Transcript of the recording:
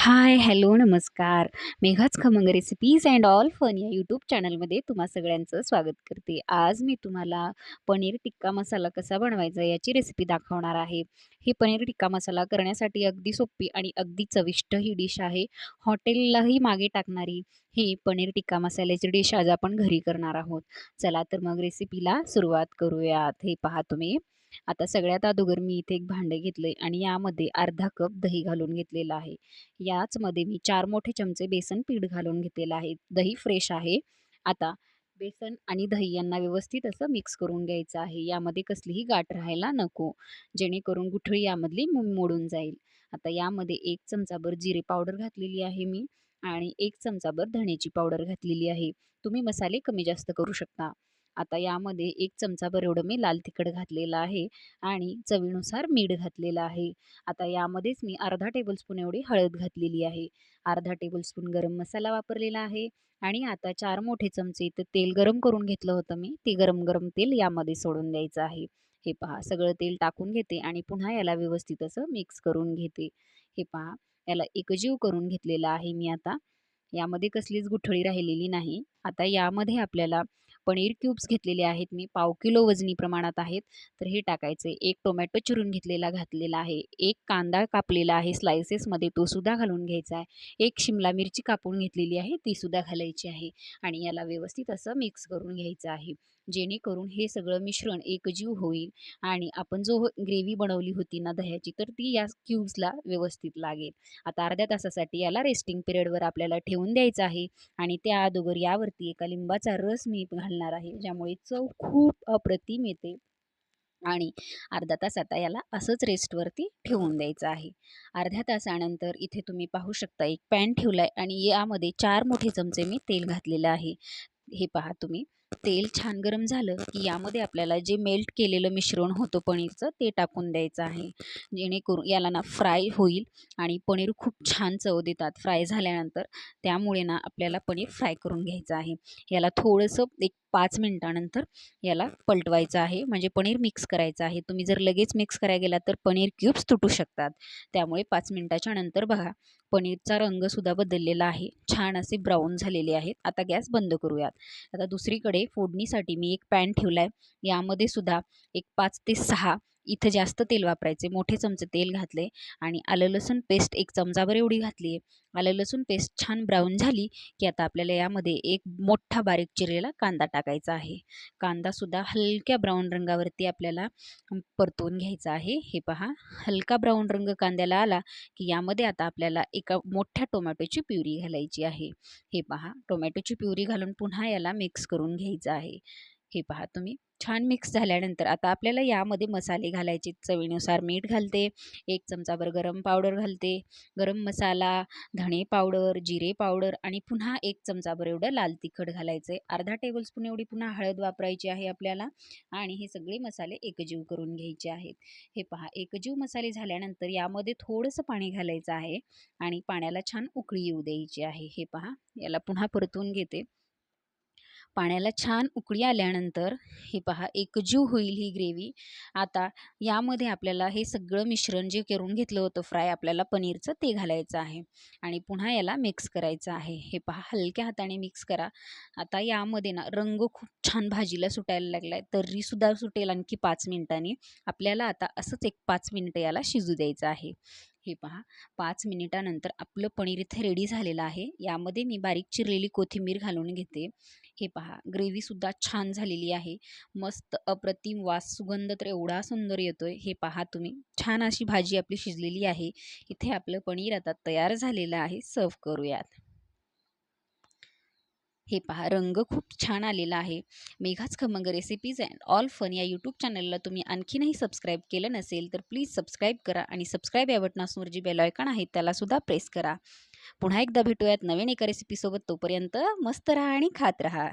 हाय, hello, नमस्कार. मेघाच खमंग रेसिपीज अँड ऑल फन या यूट्यूब चॅनलमध्ये तुम्हा सगळ्यांचं स्वागत करते. आज मी तुम्हाला पनीर टिक्का मसाला कसा बनवायचा याची रेसिपी दाखवणार आहे. ही पनीर टिक्का मसाला करण्यासाठी अगदी सोपी आणि अगदी चविष्ट ही डिश आहे. हॉटेललाही मागे टाकणारी ही पनीर टिक्का मसाल्याची डिश आज आपण घरी करणार आहोत. चला तर मग रेसिपीला सुरुवात करूयात. हे पहा तुम्ही आता सगळ्यात अगोदर मी इथे एक भांडे घेतले आणि यामध्ये अर्धा कप दही घालून घेतलेला आहे. याचमध्ये मी चार मोठे चमचे बेसन पीठ घालून घेतलेलं आहे. दही फ्रेश आहे. आता बेसन आणि दही यांना व्यवस्थित असं मिक्स करून घ्यायचं आहे. यामध्ये कसलीही गाठ राहायला नको, जेणेकरून गुठळी यामधली मोडून जाईल. आता यामध्ये एक चमचाभर जिरे पावडर घातलेली आहे मी आणि एक चमचाभर धण्याची पावडर घातलेली आहे. तुम्ही मसाले कमी जास्त करू शकता. आता यामध्ये एक चमचाभर एवढं मी लाल तिखट घातलेलं आहे आणि चवीनुसार मीठ घातलेलं आहे. आता यामध्येच मी अर्धा टेबलस्पून एवढी हळद घातलेली आहे. अर्धा टेबलस्पून गरम मसाला वापरलेला आहे आणि आता चार मोठे चमचे इथं तेल गरम करून घेतलं होतं मी. ते गरम-गरम तेल यामध्ये सोडून द्यायचं आहे. हे पहा सगळं तेल टाकून घेते आणि पुन्हा याला व्यवस्थित असं मिक्स करून घेते. हे पहा याला एकजीव करून घेतलेलं आहे मी आता. यामध्ये कसलीच गुठळी राहिलेली नाही. आता यामध्ये आपल्याला पनीर क्यूब्स घेतलेले आहेत मी पाव किलो वजनी प्रमाणात आहेत. तर हे टाकायचे. एक टोमॅटो चिरून घेतलेला घातलेला आहे. एक कांदा कापलेला आहे स्लायसेसमध्ये तो सुद्धा घालून घ्यायचा आहे. एक शिमला मिरची कापून घेतलेली आहे ती सुद्धा घालायची आहे आणि याला व्यवस्थित असं मिक्स करून घ्यायचं आहे. जेणेकरून हे सगळं मिश्रण एकजीव होईल आणि आपण जो ग्रेव्ही बनवली होती ना दह्याची तर ती या क्यूब्सला व्यवस्थित लागेल. आता अर्ध्या तासासाठी याला रेस्टिंग पिरियडवर आपल्याला ठेवून द्यायचं आहे आणि त्या अगोदर यावरती एका लिंबाचा रस मी घालणार आहे. ज्यामुळे चव खूप अप्रतिम येते आणि अर्धा तास आता याला असंच रेस्टवरती ठेवून द्यायचं आहे. अर्ध्या तासानंतर इथे तुम्ही पाहू शकता एक पॅन ठेवला आहे आणि यामध्ये चार मोठे चमचे मी तेल घातलेलं आहे. हे पहा तुम्ही तेल छान गरम झालं की यामध्ये आपल्याला जे मेल्ट केलेलं मिश्रण होतं पनीरचं ते टाकून द्यायचं आहे. जेणेकरून याला ना फ्राय होईल आणि पनीर खूप छान चव देतात फ्राय झाल्यानंतर. त्यामुळे ना आपल्याला पनीर फ्राय करून घ्यायचं आहे. याला थोडंसं एक पाच मिनटानंतर याला पलटवायचं आहे म्हणजे पनीर मिक्स करायचं आहे. तुम्ही जर लगेच मिक्स करायला गेलात तर पनीर क्यूब्स तुटू शकतात. त्यामुळे पाच मिनटाच्या नंतर बघा पनीरचा रंगसुद्धा बदललेला आहे. छान असे ब्राऊन झालेले आहेत. आता गॅस बंद करूयात. आता दुसरीकडे फोडणीसाठी मी एक पॅन ठेवला आहे. यामध्ये सुद्धा एक पाच ते सहा इथं जास्त तेल वापरायचे. मोठे चमचे तेल घातले आणि आलं लसूण पेस्ट एक चमचाभर एवढी घातली आहे. आलं लसूण पेस्ट छान ब्राऊन झाली की आता आपल्याला यामध्ये एक मोठा बारीक चिरलेला कांदा टाकायचा आहे. कांदासुद्धा हलक्या ब्राऊन रंगावरती आपल्याला परतवून घ्यायचा आहे. हे पहा हलका ब्राऊन रंग कांद्याला आला की यामध्ये आता आपल्याला एका मोठ्या टोमॅटोची प्युरी घालायची आहे. हे पहा टोमॅटोची प्युरी घालून पुन्हा याला मिक्स करून घ्यायचं आहे. हे पहा तुम्ही छान मिक्स झाल्यानंतर आता आपल्याला यामध्ये मसाले घालायचे चवीनुसार मीठ घालते. एक चमचाभर गरम पावडर घालते. गरम मसाला, धणे पावडर, जिरे पावडर आणि पुन्हा एक चमचाभर एवढं लाल तिखट घालायचं आहे. अर्धा टेबलस्पून एवढी पुन्हा हळद वापरायची आहे आपल्याला आणि हे सगळे मसाले एकजीव करून घ्यायचे आहेत. हे पहा एकजीव मसाले झाल्यानंतर यामध्ये थोडंसं पाणी घालायचं आहे आणि पाण्याला छान उकळी येऊ द्यायची आहे. हे पहा याला पुन्हा परतून घेते. पाण्याला छान उकळी आल्यानंतर हे पहा एकजीव होईल ही ग्रेव्ही. आता यामध्ये आपल्याला हे सगळं मिश्रण जे करून घेतलं होतं फ्राय आपल्याला पनीरचं ते घालायचं आहे आणि पुन्हा याला मिक्स करायचं आहे. हे पहा हलक्या हाताने मिक्स करा. आता यामध्ये ना रंग खूप छान भाजीला सुटायला लागला आहे. तर्रीसुद्धा सुटेल आणखी पाच मिनिटांनी. आपल्याला आता असंच एक पाच मिनिटं याला शिजू द्यायचं आहे. हे पहा पाच मिनिटानंतर आपलं पनीर इथे रेडी झालेलं आहे. यामध्ये मी बारीक चिरलेली कोथिंबीर घालून घेते. हे पहा ग्रेव्हीसुद्धा छान झालेली आहे. मस्त अप्रतिम वास सुगंध तर एवढा सुंदर येतोय. हे पहा तुम्ही छान अशी भाजी आपली शिजलेली आहे. इथे आपलं पनीर आता तयार झालेलं आहे. सर्व्ह करूयात. हे पहा रंग खूप छान आलेला आहे. मेघाच खमंग रेसिपीज अँड ऑल फन या यूट्यूब चॅनलला तुम्ही आणखीनही सबस्क्राईब केलं नसेल तर प्लीज सबस्क्राईब करा आणि सबस्क्राईब या बटनासमोर जी बेलॉयकॉन आहे त्यालासुद्धा प्रेस करा. पुन्हा एकदा भेटूयात नवीन एका रेसिपीसोबत. तोपर्यंत मस्त राहा आणि खात राहा.